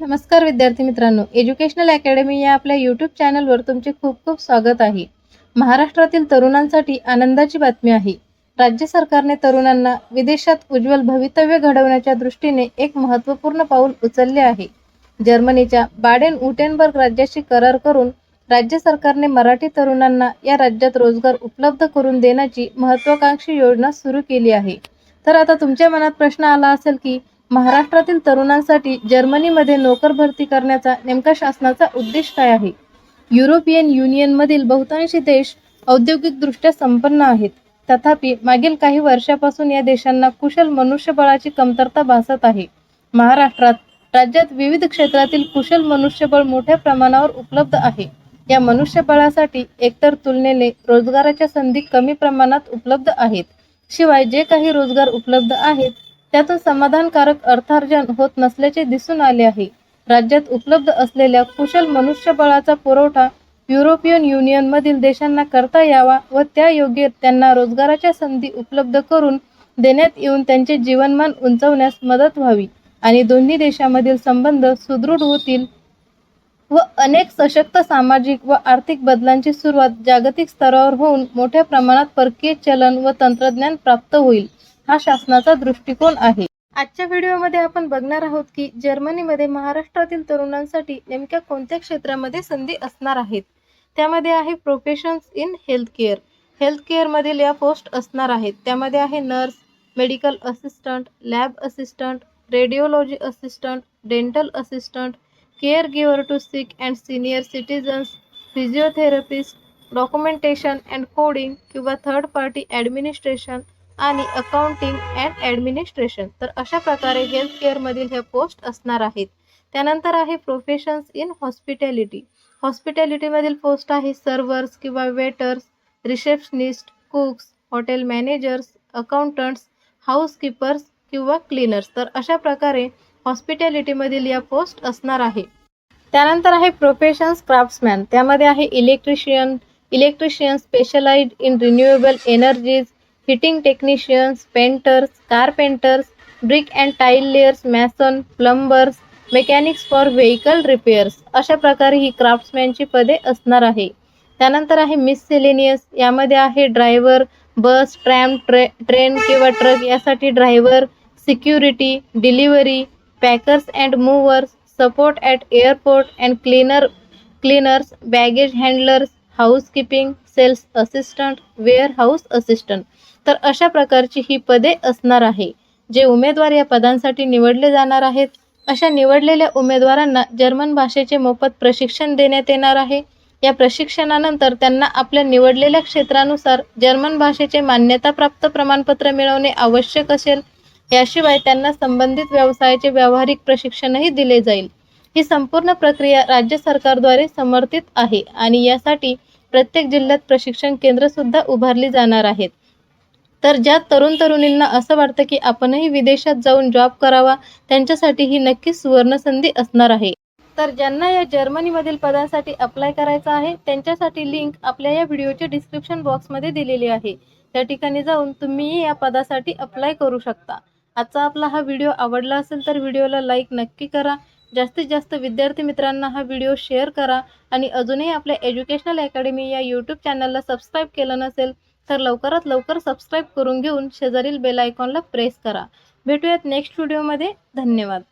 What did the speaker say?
नमस्कार विद्यार्थी मित्रांनो. एज्युकेशनल अकॅडमी या आपल्या यूट्यूब चॅनलवर तुमचे खूप खूप स्वागत आहे. महाराष्ट्रातील तरुणांसाठी आनंदाची बातमी आहे. राज्य सरकारने तरुणांना विदेशात उज्ज्वल भवितव्य घडवण्याच्या दृष्टीने एक महत्त्वपूर्ण पाऊल उचलले आहे. जर्मनीच्या बाडेन उटेनबर्ग राज्याशी करार करून राज्य सरकारने मराठी तरुणांना या राज्यात रोजगार उपलब्ध करून देण्याची महत्त्वाकांक्षी योजना सुरू केली आहे. तर आता तुमच्या मनात प्रश्न आला असेल की महाराष्ट्रातील तरुणांसाठी जर्मनीमध्ये नोकर भरती करण्याचा नेमका शासनाचा उद्देश काय आहे? युरोपियन युनियनमधील बहुतांशी देश औद्योगिकदृष्ट्या संपन्न आहेत. तथापि मागील काही वर्षापासून या देशांना कुशल मनुष्यबळाची कमतरता भासत आहे. महाराष्ट्रात राज्यात विविध क्षेत्रातील कुशल मनुष्यबळ मोठ्या प्रमाणावर उपलब्ध आहे. या मनुष्यबळासाठी एकतर तुलनेने रोजगाराच्या संधी कमी प्रमाणात उपलब्ध आहेत. शिवाय जे काही रोजगार उपलब्ध आहेत त्यातून समाधानकारक अर्थार्जन होत नसल्याचे दिसून आले आहे. राज्यात उपलब्ध असलेल्या कुशल मनुष्यबळाचा पुरवठा युरोपियन युनियनमधील देशांना करता यावा व त्यायोग्य त्यांना रोजगाराच्या संधी उपलब्ध करून देण्यात येऊन त्यांचे जीवनमान उंचावण्यास मदत व्हावी आणि दोन्ही देशांमधील संबंध सुदृढ होतील व अनेक सशक्त सामाजिक व आर्थिक बदलांची सुरुवात जागतिक स्तरावर होऊन मोठ्या प्रमाणात परकीय चलन व तंत्रज्ञान प्राप्त होईल. हा शासनाचा दृष्टिकोन आहे. आजच्या व्हिडिओमध्ये आपण बघणार आहोत की जर्मनीमध्ये महाराष्ट्रातील तरुणांसाठी नेमक्या कोणत्या क्षेत्रामध्ये संधी असणार आहेत? त्यामध्ये आहे professions in health care health केअरमधील या पोस्ट असणार आहेत. त्यामध्ये आहे nurse medical assistant lab assistant radiology assistant dental assistant caregiver to sick and senior citizens physiotherapist documentation and coding किंवा थर्ड पार्टी ॲडमिनिस्ट्रेशन आणि अकाउंटिंग अँड ॲडमिनिस्ट्रेशन तर अशा प्रकारे हेल्थ केअरमधील ह्या पोस्ट असणार आहेत. त्यानंतर आहे प्रोफेशन्स इन हॉस्पिटॅलिटी हॉस्पिटॅलिटीमधील पोस्ट आहे सर्व्हर्स किंवा waiters receptionist cooks hotel managers accountants housekeepers किंवा क्लीनर्स तर अशा प्रकारे हॉस्पिटॅलिटीमधील या पोस्ट असणार आहे. त्यानंतर आहे प्रोफेशन्स क्राफ्ट्समॅन त्यामध्ये आहे electrician electrician specialise in renewable energies heating technicians painters carpenters brick and tile layers mason plumbers mechanics for vehicle repairs अशा प्रकारे ही क्राफ्ट्समॅनची पदे असणार आहे. त्यानंतर आहे मिससेलेनियस यामध्ये आहे ड्रायव्हर बस ट्रॅम ट्रे ट्रेन किंवा ट्रक यासाठी driver security delivery packers and movers support at airport and cleaner cleaners baggage handlers housekeeping sales assistant warehouse assistant. तर अशा प्रकारची ही पदे असणार आहे. जे उमेदवार या पदांसाठी निवडले जाणार आहेत. अशा निवडलेल्या उमेदवारांना जर्मन भाषेचे मोफत प्रशिक्षण देण्यात येणार आहे. या प्रशिक्षणानंतर त्यांना आपल्या निवडलेल्या क्षेत्रानुसार जर्मन भाषेचे मान्यताप्राप्त प्रमाणपत्र मिळवणे आवश्यक असेल. याशिवाय त्यांना संबंधित व्यवसायाचे व्यावहारिक प्रशिक्षणही दिले जाईल. ही संपूर्ण प्रक्रिया राज्य सरकारद्वारे समर्थित आहे आणि यासाठी प्रत्येक जिल्ह्यात प्रशिक्षण केंद्र सुद्धा उभारली जाणार आहेत. तर ज्या तरुण तरुणींना असं वाटतं की आपणही विदेशात जाऊन जॉब करावा त्यांच्यासाठी ही नक्कीच सुवर्णसंधी असणार आहे. तर ज्यांना या जर्मनीमधील पदांसाठी अप्लाय करायचं आहे त्यांच्यासाठी लिंक आपल्या या व्हिडिओच्या डिस्क्रिप्शन बॉक्समध्ये दिलेली आहे. त्या ठिकाणी जाऊन तुम्हीही या पदासाठी अप्लाय करू शकता. आजचा आपला हा व्हिडिओ आवडला असेल तर व्हिडिओला लाईक नक्की करा. जास्तीत जास्त विद्यार्थी मित्रांना हा व्हिडिओ शेअर करा आणि अजूनही आपल्या एज्युकेशनल अकॅडमी या यूट्यूब चॅनलला सबस्क्राईब केलं नसेल तर लवकरात लवकर सबस्क्राईब करून घेऊन शेजारील बेल आयकॉनला प्रेस करा. भेटूयात नेक्स्ट व्हिडिओमध्ये. धन्यवाद.